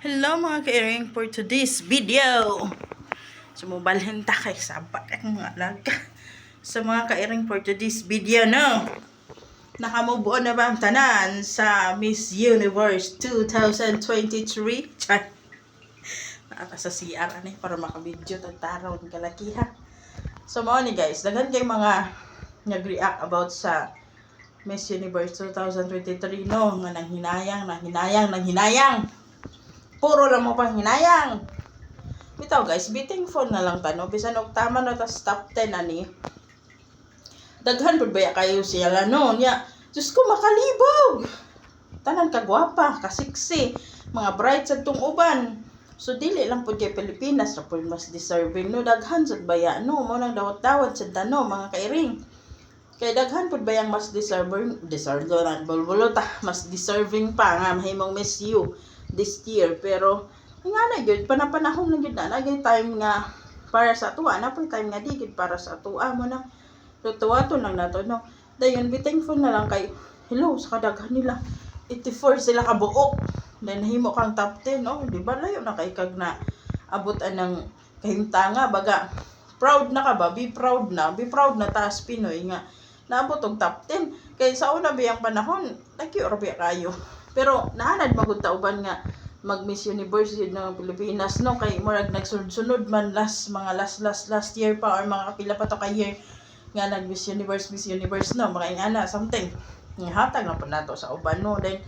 Hello mga kairing for today's video. Sumubalhin ta kay sabak ang mga alaga. Sa mga kairing for today's video no. Nakamubuo na ba ang tanan sa Miss Universe 2023? Char. Nakaka sa CR ani para makabidyo tagtaraw ng kalakiha. So mo ni guys, daghan kay mga nag-react about sa Miss Universe 2023 no nga nang hinayang, nang hinayang, nang hinayang. Puro lang mo pang hinayang. Bitaw guys, biting phone na lang tano. Bisan og tama na tas top 10 ani. Daghan pud baya kayo siya la no. Nya, Diyos ko makalibog. Tanan ka gwapa, ka sexy. Mga bright sa tong uban. So dili lang pud kay Pilipinas na pud mas deserving no daghan sa baya no mo nang dawat-dawat sa tano mga kairing. Kay daghan pud bayang mas deserving deserve na bulbulo ta mas deserving pa nga mahimong miss you this year pero nga na gyud panapanahon na gyud na. Nagay time nga para sa tuwa na po time nga di gyud para sa tuwa mo na. Tuwa to lang nato no? Dayon be thankful na lang kay hello sa kadaghan nila. 84 sila ka buok then himo kang top 10 no? Di ba layo na kay kag na abot anang kahimtanga baga proud na ka ba? Be proud na. Be proud na taas Pinoy nga. Naabot og top 10 kay sa una biyang panahon nagkior biya kayo pero naanad magud tauban nga mag Miss Universe yun ng Pilipinas no? Kay murag nagsunod-sunod man last mga last last last year pa or mga kapila pa to ka year nga nag Miss Universe Miss Universe no? Mga ingana something. Hatag na po nato sa uban no? Then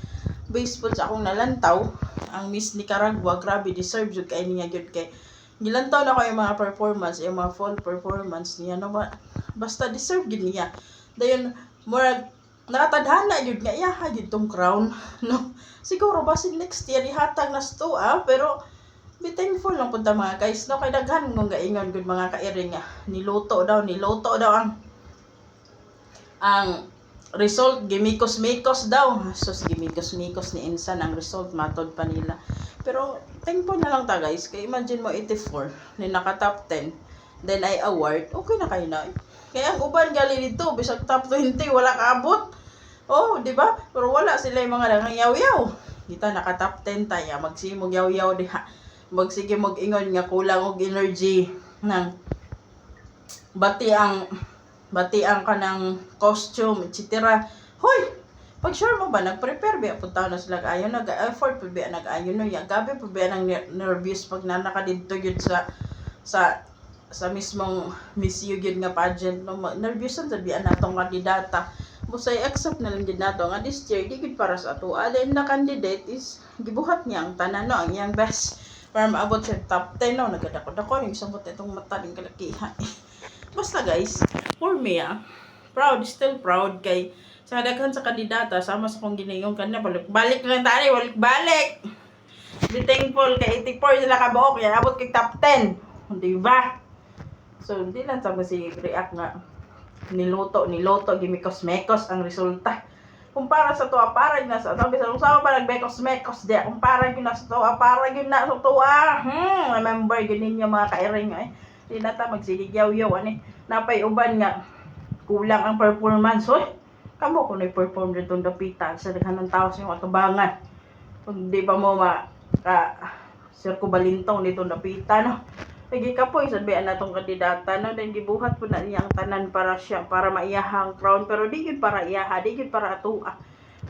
based po sa akong nalantaw ang Miss Nicaragua grabe deserve jud kay niya jud kay gilantaw na ko yung mga performance yung mga full performance niya no? Ba basta deserve gid niya. Dayon murag nakatadhana jud nga iya jud tong crown. No siguro basin next year ihatag na sto ah pero be thankful lang punta mga guys no kay daghan mong gaingon gud mga kairing nga niluto daw niluto daw ang ang result gimikos-mikos daw. Sus gimikos-mikos ni Insan ang result matod pa nila. Pero thankful na lang ta guys kay imagine mo 84 ni naka top 10 then ay award okay na kayo na kaya ang uban gali dito bisag top 20 wala kaabot oh di ba? Pero wala sila yung mga nangayaw-yaw kita naka top 10 tayo. Magsimog yaw-yaw diha magsige mag ingon nga kulang og energy ng bati ang bati ang kanang costume etc. Hoy, pag sure mo ba nag-prepare ba? Punta na sila ayo nag-effort pa ba? Nag-ayo no ya gabi pa ba nang ner- nervous pag nanaka didto gyud sa sa sa mismong Miss gyud nga pageant no? Nervous sa sabi natong kandidata musay accept na lang gyud nato nga this year di para sa ato. Then the candidate is gibuhat niya ang tanan no? Ang iyang best. Para maabot sa top 10 no? Nagadako-dako ning samot itong mata kalakihan basta guys for me ah proud still proud kay sa daghan sa kandidata sama sa kong ginayong kanina balik balik lang tani balik balik! Be thankful kay 84 sila ka buok kaya abot kay top 10 di ba? So hindi lang sa si react nga niluto niluto gimikos-mekos ang resulta. Kumpara sa tuwa para yun na sa sabi sa usawa pa nagbekos mekos di kumpara yun na sa tuwa para yun na sa tuwa. Hmm remember yun ninyo mga kairing eh. Di na ta magsiligyaw-yaw ani napay uban nga kulang ang performance hoy. Kamo ko na perform dito ng dapitan sa daghan ng tao sa yung atubangan kung di pa mo ma ka sir ko balintong dito dapitan no Lagi ka po, sabihan na tong kandidata, no? Then gibuhat po na niya tanan para siya, para maiyahang crown. Pero di yun para iyaha, di yun para atua.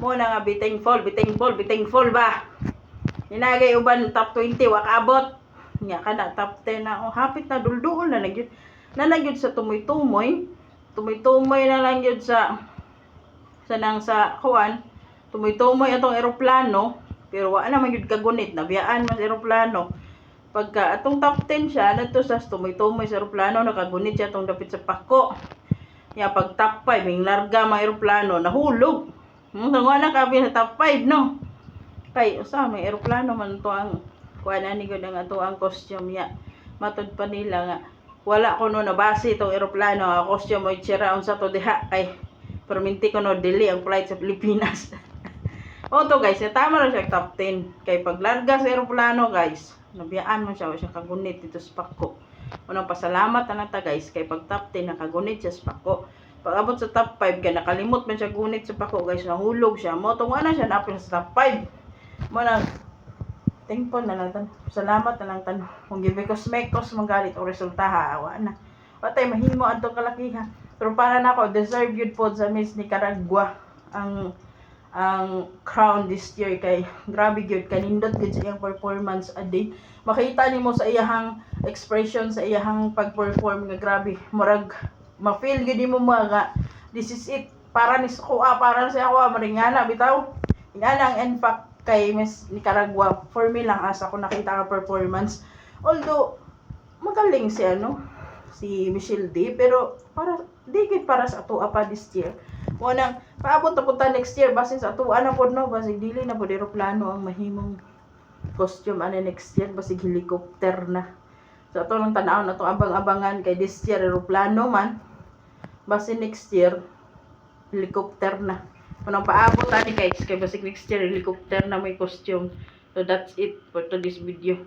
Mo na nga, be thankful, be thankful, be thankful ba? Ninagay uban top 20, wakabot. Nga ka na, top 10 na. Oh, hapit na, dulduol na lang yun. Na lang yun sa tumoy-tumoy. Tumoy-tumoy na lang yun sa, sa nang sa kuwan. Tumoy-tumoy atong eroplano. Pero wala naman yun kagunit, nabiyaan mas eroplano pagka atong top 10 siya nadto sa tumoy-tumoy sa eroplano nakagunit siya atong dapit sa pako ya pag top 5 yung larga mga eroplano nahulog. Hmm nga na kabi sa top 5 no? Kay usa may eroplano man to ang kuan ani gud ang ato ang costume ya matud pa nila nga wala ko no nabase itong eroplano ang costume mo itsira unsa to diha kay perminti ko no dili ang flight sa Pilipinas. O to guys, tama na siya top 10. Kay paglarga sa eroplano guys, nabiyaan mo siya, o siya kagunit dito sa pako. Unang pasalamat na nata guys, kay pag top 10 nakagunit siya sa pako. Pag abot sa top 5, kay nakalimot man siya gunit sa pako guys, nahulog siya. Mo to nga na siya napin sa top 5. Mo nang thankful na lang. Salamat na lang tan. Kung give because cause magalit o resulta hawa na. Patay mahimo adto kalakiha. Pero para na ako deserve yun po sa Miss Nicaragua ang ang crown this year kay grabe gyud kanindot gyud sa iyang performance a day. Makita nimo sa iyahang expression sa iyahang pag-perform nga grabe murag ma-feel gyud nimo mga this is it. Para ni Sukuha para sa ako maringana bitaw. Ingana ang impact kay Miss Nicaragua. For me lang asa ko nakita nga performance. Although magaling si ano si Michelle D pero para di para sa ato pa this year mo nang paabot na punta next year basin sa ato ana pod no? Basig dili na pod eroplano ang mahimong costume ano next year basig helicopter na. Sa ato lang tanaw na to abang-abangan kay this year eroplano man. Basin next year helicopter na. Kunang paabot ani kay kay basig next year helicopter na may costume. So that's it for today's video